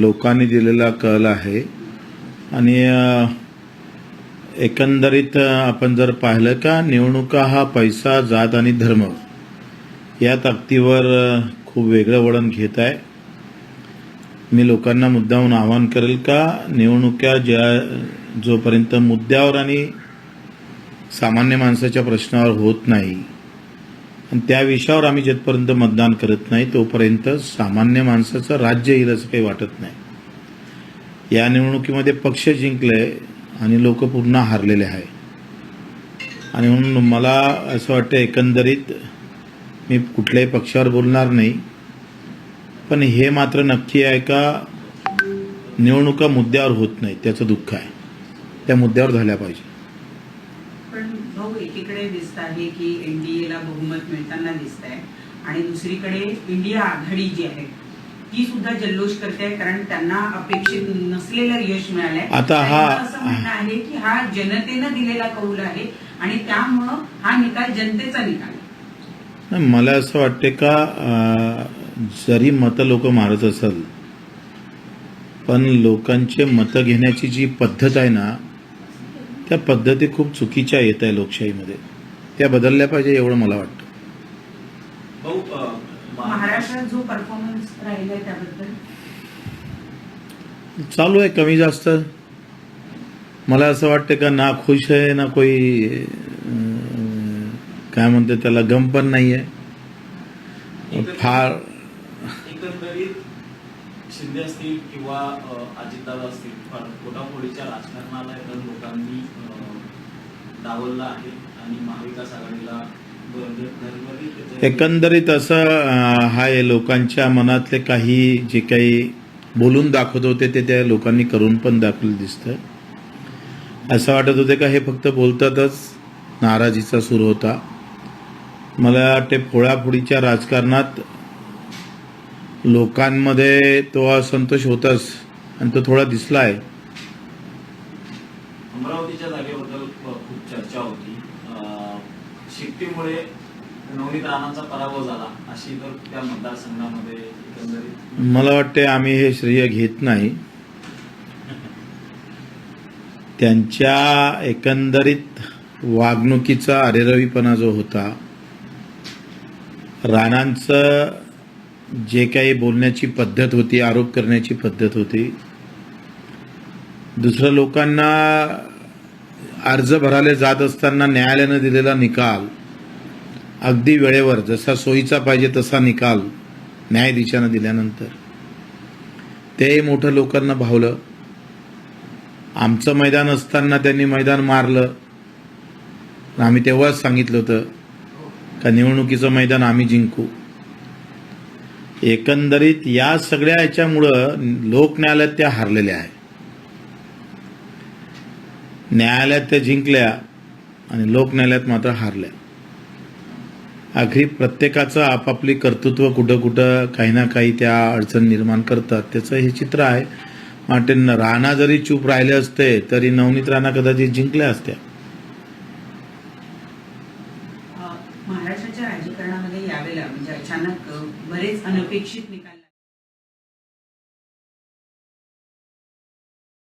लोकांनी दिलेला कल आहे. आणि एकंदरीत आपण जर पाहिलं का निवडणुका हा पैसा जात आणि धर्म या ताकदीवर खूप वेगळं वळण घेत आहे. मी लोकांना मुद्दाहून आवाहन करेल का निवडणुका ज्या जोपर्यंत मुद्द्यावर आणि सामान्य माणसाच्या प्रश्नावर होत नाही आणि त्या विषयावर आम्ही जिथपर्यंत मतदान करत नाही तोपर्यंत सामान्य माणसाचं राज्य येईल असं काही वाटत नाही. या निवडणुकीमध्ये पक्ष जिंकले आणि लोक पुन्हा हारलेले आहे. आणि म्हणून मला असं वाटतं एकंदरीत मी कुठल्याही पक्षावर बोलणार नाही पण हे मात्र नक्की आहे का निवडणुका मुद्द्यावर होत नाही त्याचं दुःख आहे. त्या मुद्द्यावर झाल्या पाहिजे. पण भाऊ एकीकडे दिसत आहे की एनडीएला बहुमत मिळताना दिसत आहे आणि दुसरीकडे इंडिया आघाडी जी आहे ती सुद्धा जल्लोष करते कारण त्यांना अपेक्षित नसलेलं यश मिळालंय. आता हा- असं म्हणणं आहे की हा जनतेनं दिलेला कौल आहे आणि त्यामुळं हा निकाल जनतेचा निकाल मला असं वाटते का जरी मतं लोक मारत असेल पण लोकांचे मतं घेण्याची जी पद्धत आहे ना त्या पद्धती खूप चुकीच्या येत आहे लोकशाहीमध्ये. त्या बदलल्या पाहिजे एवढं मला वाटतं. महाराष्ट्रात जो परफॉर्मन्स त्याबद्दल? चालू आहे कमी जास्त. मला असं वाटतं का ना खुश आहे ना कोई काय म्हणते त्याला गम पण नाही आहे फार शिंदे असतील किंवा अ, अजितदादा असतील फार फोडाफोडीच्या राजकारणाला एकदम लोकांनी अ, डावललं आहे आणि महाविकास आघाडीला एकंदरीत असं हाय लोकांच्या मनातले काही जे काही बोलून दाखवत होते ते त्या लोकांनी करून पण दाखवलं दिसतं. असं वाटत होते का हे फक्त बोलतातच नाराजीचा सुरू होता. मला वाटते फोडाफोडीच्या राजकारणात लोकांमध्ये तो असंतोष होताच आणि तो थोडा दिसला आहे अमरावतीच्या जागेबद्दल खूप चर्चा होती. अ, शिट्टीमुळे नवनीत राणांचा पराभव झाला. अशी तर त्या मतदारसंघामध्ये मला वाटते आम्ही हे श्रेय घेत नाही. त्यांच्या एकंदरीत वागणुकीचा अरेरवीपणा जो होता राणांचं जे काही बोलण्याची पद्धत होती आरोप करण्याची पद्धत होती दुसरं लोकांना अर्ज भराले जात असताना न्यायालयानं दिलेला निकाल अगदी वेळेवर जसा सोयीचा पाहिजे तसा निकाल न्यायाधीशानं दिल्यानंतर. ते मोठं लोकांना भावलं. आमचं मैदान असताना त्यांनी मैदान मारलं. आम्ही तेव्हाच सांगितलं होतं का निवडणुकीचं मैदान आम्ही जिंकू. एकंदरीत या सगळ्या याच्यामुळं लोक न्यायालयात त्या हारलेल्या आहे. न्यायालयात त्या जिंकल्या आणि लोक न्यायालयात मात्र हारल्या. अगदी प्रत्येकाचं आपापली कर्तृत्व कुठं कुठं काही ना काही त्या अडचण निर्माण करतात. त्याचं हे चित्र आहे. वाटेन राणा जरी चूप राहिले असते तरी नवनीत राणा कदाचित जिंकल्या असत्या. अ, म्हणजे अचानक बरेच अनपेक्षित निकाल